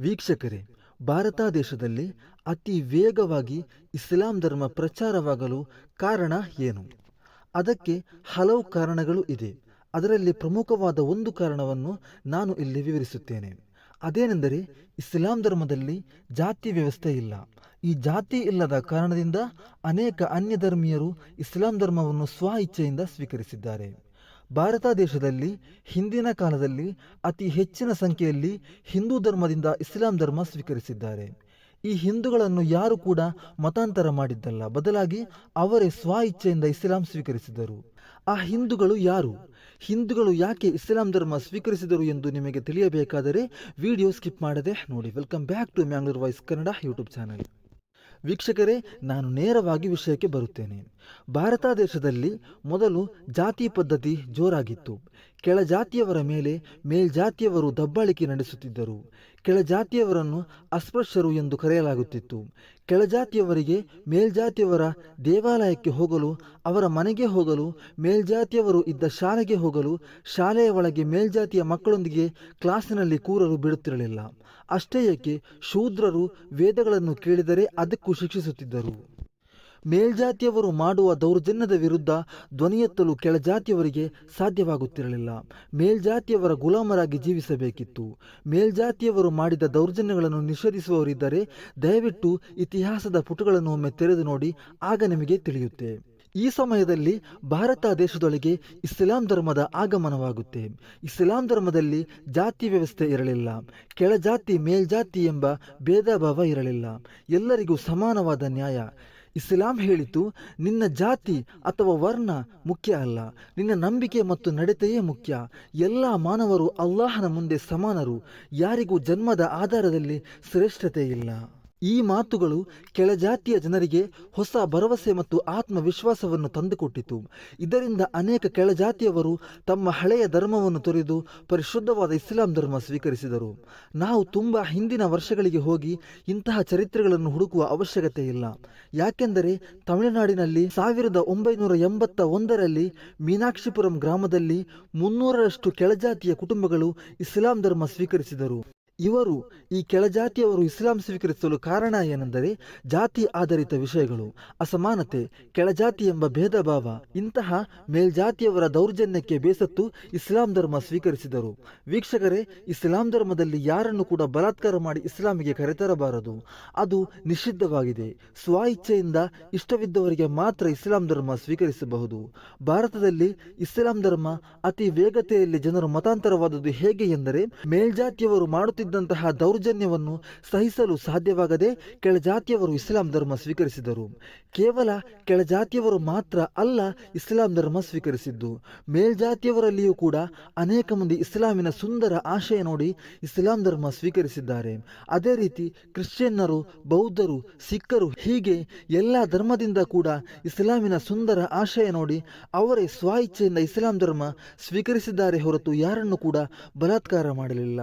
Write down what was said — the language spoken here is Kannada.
ವೀಕ್ಷಕರೇ ಭಾರತ ದೇಶದಲ್ಲಿ ಅತಿ ವೇಗವಾಗಿ ಇಸ್ಲಾಂ ಧರ್ಮ ಪ್ರಚಾರವಾಗಲು ಕಾರಣ ಏನು? ಅದಕ್ಕೆ ಹಲವು ಕಾರಣಗಳು ಇದೆ. ಅದರಲ್ಲಿ ಪ್ರಮುಖವಾದ ಒಂದು ಕಾರಣವನ್ನು ನಾನು ಇಲ್ಲಿ ವಿವರಿಸುತ್ತೇನೆ. ಅದೇನೆಂದರೆ, ಇಸ್ಲಾಂ ಧರ್ಮದಲ್ಲಿ ಜಾತಿ ವ್ಯವಸ್ಥೆ ಇಲ್ಲ. ಈ ಜಾತಿ ಇಲ್ಲದ ಕಾರಣದಿಂದ ಅನೇಕ ಅನ್ಯ ಧರ್ಮೀಯರು ಇಸ್ಲಾಂ ಧರ್ಮವನ್ನು ಸ್ವ ಇಚ್ಛೆಯಿಂದ ಸ್ವೀಕರಿಸಿದ್ದಾರೆ. ಭಾರತ ದೇಶದಲ್ಲಿ ಹಿಂದಿನ ಕಾಲದಲ್ಲಿ ಅತಿ ಹೆಚ್ಚಿನ ಸಂಖ್ಯೆಯಲ್ಲಿ ಹಿಂದೂ ಧರ್ಮದಿಂದ ಇಸ್ಲಾಂ ಧರ್ಮ ಸ್ವೀಕರಿಸಿದ್ದಾರೆ. ಈ ಹಿಂದೂಗಳನ್ನು ಯಾರು ಕೂಡ ಮತಾಂತರ ಮಾಡಿದ್ದಲ್ಲ. ಬದಲಾಗಿ ಅವರೇ ಸ್ವ ಇಚ್ಛೆಯಿಂದ ಇಸ್ಲಾಂ ಸ್ವೀಕರಿಸಿದರು. ಆ ಹಿಂದೂಗಳು ಯಾರು? ಹಿಂದೂಗಳು ಯಾಕೆ ಇಸ್ಲಾಂ ಧರ್ಮ ಸ್ವೀಕರಿಸಿದರು ಎಂದು ನಿಮಗೆ ತಿಳಿಯಬೇಕಾದರೆ ವಿಡಿಯೋ ಸ್ಕಿಪ್ ಮಾಡದೆ ನೋಡಿ. Welcome back to Mangalore voice Kannada YouTube channel. ವೀಕ್ಷಕರೇ, ನಾನು ನೇರವಾಗಿ ವಿಷಯಕ್ಕೆ ಬರುತ್ತೇನೆ. ಭಾರತ ದೇಶದಲ್ಲಿ ಮೊದಲು ಜಾತಿ ಪದ್ಧತಿ ಜೋರಾಗಿತ್ತು. ಕೆಳಜಾತಿಯವರ ಮೇಲೆ ಮೇಲ್ಜಾತಿಯವರು ದಬ್ಬಾಳಿಕೆ ನಡೆಸುತ್ತಿದ್ದರು. ಕೆಳಜಾತಿಯವರನ್ನು ಅಸ್ಪೃಶ್ಯರು ಎಂದು ಕರೆಯಲಾಗುತ್ತಿತ್ತು. ಕೆಳಜಾತಿಯವರಿಗೆ ಮೇಲ್ಜಾತಿಯವರ ದೇವಾಲಯಕ್ಕೆ ಹೋಗಲು, ಅವರ ಮನೆಗೆ ಹೋಗಲು ಮೇಲ್ಜಾತಿಯವರು ಇದ್ದ ಶಾಲೆಗೆ ಹೋಗಲು, ಶಾಲೆಯ ಒಳಗೆ ಮೇಲ್ಜಾತಿಯ ಮಕ್ಕಳೊಂದಿಗೆ ಕ್ಲಾಸಿನಲ್ಲಿ ಕೂರಲು ಬಿಡುತ್ತಿರಲಿಲ್ಲ. ಅಷ್ಟೇ ಏಕೆ, ಶೂದ್ರರು ವೇದಗಳನ್ನು ಕೇಳಿದರೆ ಅದಕ್ಕೂ ಶಿಕ್ಷಿಸುತ್ತಿದ್ದರು. ಮೇಲ್ಜಾತಿಯವರು ಮಾಡುವ ದೌರ್ಜನ್ಯದ ವಿರುದ್ಧ ಧ್ವನಿಯೆತ್ತಲು ಕೆಳಜಾತಿಯವರಿಗೆ ಸಾಧ್ಯವಾಗುತ್ತಿರಲಿಲ್ಲ. ಮೇಲ್ಜಾತಿಯವರ ಗುಲಾಮರಾಗಿ ಜೀವಿಸಬೇಕಿತ್ತು. ಮೇಲ್ಜಾತಿಯವರು ಮಾಡಿದ ದೌರ್ಜನ್ಯಗಳನ್ನು ನಿಷೇಧಿಸುವವರಿದ್ದರೆ ದಯವಿಟ್ಟು ಇತಿಹಾಸದ ಪುಟಗಳನ್ನು ಒಮ್ಮೆ ತೆರೆದು ನೋಡಿ, ಆಗ ನಿಮಗೆ ತಿಳಿಯುತ್ತೆ. ಈ ಸಮಯದಲ್ಲಿ ಭಾರತ ದೇಶದೊಳಗೆ ಇಸ್ಲಾಂ ಧರ್ಮದ ಆಗಮನವಾಗುತ್ತೆ. ಇಸ್ಲಾಂ ಧರ್ಮದಲ್ಲಿ ಜಾತಿ ವ್ಯವಸ್ಥೆ ಇರಲಿಲ್ಲ. ಕೆಳಜಾತಿ ಮೇಲ್ಜಾತಿ ಎಂಬ ಭೇದ ಇರಲಿಲ್ಲ. ಎಲ್ಲರಿಗೂ ಸಮಾನವಾದ ನ್ಯಾಯ. ಇಸ್ಲಾಂ ಹೇಳಿತು, ನಿನ್ನ ಜಾತಿ ಅಥವಾ ವರ್ಣ ಮುಖ್ಯ ಅಲ್ಲ. ನಿನ್ನ ನಂಬಿಕೆ ಮತ್ತು ನಡತೆಯೇ ಮುಖ್ಯ. ಎಲ್ಲ ಮಾನವರು ಅಲ್ಲಾಹನ ಮುಂದೆ ಸಮಾನರು. ಯಾರಿಗೂ ಜನ್ಮದ ಆಧಾರದಲ್ಲಿ ಶ್ರೇಷ್ಠತೆ ಇಲ್ಲ. ಈ ಮಾತುಗಳು ಕೆಳಜಾತಿಯ ಜನರಿಗೆ ಹೊಸ ಭರವಸೆ ಮತ್ತು ಆತ್ಮವಿಶ್ವಾಸವನ್ನು ತಂದುಕೊಟ್ಟಿತು. ಇದರಿಂದ ಅನೇಕ ಕೆಳಜಾತಿಯವರು ತಮ್ಮ ಹಳೆಯ ಧರ್ಮವನ್ನು ತೊರೆದು ಪರಿಶುದ್ಧವಾದ ಇಸ್ಲಾಂ ಧರ್ಮ ಸ್ವೀಕರಿಸಿದರು. ನಾವು ತುಂಬ ಹಿಂದಿನ ವರ್ಷಗಳಿಗೆ ಹೋಗಿ ಇಂತಹ ಚರಿತ್ರೆಗಳನ್ನು ಹುಡುಕುವ ಅವಶ್ಯಕತೆ ಇಲ್ಲ. ಯಾಕೆಂದರೆ ತಮಿಳುನಾಡಿನಲ್ಲಿ ಸಾವಿರದ ಒಂಬೈನೂರ ಎಂಬತ್ತ ಒಂದರಲ್ಲಿ ಮೀನಾಕ್ಷಿಪುರಂ ಗ್ರಾಮದಲ್ಲಿ ಮುನ್ನೂರರಷ್ಟು ಕೆಳಜಾತಿಯ ಕುಟುಂಬಗಳು ಇಸ್ಲಾಂ ಧರ್ಮ ಸ್ವೀಕರಿಸಿದರು. ಇವರು ಈ ಕೆಳಜಾತಿಯವರು ಇಸ್ಲಾಂ ಸ್ವೀಕರಿಸಲು ಕಾರಣ ಏನೆಂದರೆ ಜಾತಿ ಆಧಾರಿತ ವಿಷಯಗಳು, ಅಸಮಾನತೆ, ಕೆಳಜಾತಿ ಎಂಬ ಭೇದ ಭಾವ ಇಂತಹ ಮೇಲ್ಜಾತಿಯವರ ದೌರ್ಜನ್ಯಕ್ಕೆ ಬೇಸತ್ತು ಇಸ್ಲಾಂ ಧರ್ಮ ಸ್ವೀಕರಿಸಿದರು. ವೀಕ್ಷಕರೇ, ಇಸ್ಲಾಂ ಧರ್ಮದಲ್ಲಿ ಯಾರನ್ನು ಕೂಡ ಬಲಾತ್ಕಾರ ಮಾಡಿ ಇಸ್ಲಾಮಿಗೆ ಕರೆತರಬಾರದು. ಅದು ನಿಷಿದ್ಧವಾಗಿದೆ. ಸ್ವ ಇಚ್ಛೆಯಿಂದ ಇಷ್ಟವಿದ್ದವರಿಗೆ ಮಾತ್ರ ಇಸ್ಲಾಂ ಧರ್ಮ ಸ್ವೀಕರಿಸಬಹುದು. ಭಾರತದಲ್ಲಿ ಇಸ್ಲಾಂ ಧರ್ಮ ಅತಿ ವೇಗತೆಯಲ್ಲಿ ಜನರು ಮತಾಂತರವಾದದ್ದು ಹೇಗೆ ಎಂದರೆ, ಮೇಲ್ಜಾತಿಯವರು ಮಾಡುತ್ತಿದ್ದ ಂತಹ ದೌರ್ಜನ್ಯವನ್ನು ಸಹಿಸಲು ಸಾಧ್ಯವಾಗದೆ ಕೆಳಜಾತಿಯವರು ಇಸ್ಲಾಂ ಧರ್ಮ ಸ್ವೀಕರಿಸಿದರು. ಕೇವಲ ಕೆಳಜಾತಿಯವರು ಮಾತ್ರ ಅಲ್ಲ ಇಸ್ಲಾಂ ಧರ್ಮ ಸ್ವೀಕರಿಸಿದ್ದು. ಮೇಲ್ಜಾತಿಯವರಲ್ಲಿಯೂ ಕೂಡ ಅನೇಕ ಮಂದಿ ಇಸ್ಲಾಮಿನ ಸುಂದರ ಆಶಯ ನೋಡಿ ಇಸ್ಲಾಂ ಧರ್ಮ ಸ್ವೀಕರಿಸಿದ್ದಾರೆ. ಅದೇ ರೀತಿ ಕ್ರಿಶ್ಚಿಯನ್ನರು, ಬೌದ್ಧರು, ಸಿಖ್ಖರು ಹೀಗೆ ಎಲ್ಲ ಧರ್ಮದಿಂದ ಕೂಡ ಇಸ್ಲಾಮಿನ ಸುಂದರ ಆಶಯ ನೋಡಿ ಅವರೇ ಸ್ವ ಇಸ್ಲಾಂ ಧರ್ಮ ಸ್ವೀಕರಿಸಿದ್ದಾರೆ ಹೊರತು ಯಾರನ್ನು ಕೂಡ ಬಲಾತ್ಕಾರ ಮಾಡಲಿಲ್ಲ.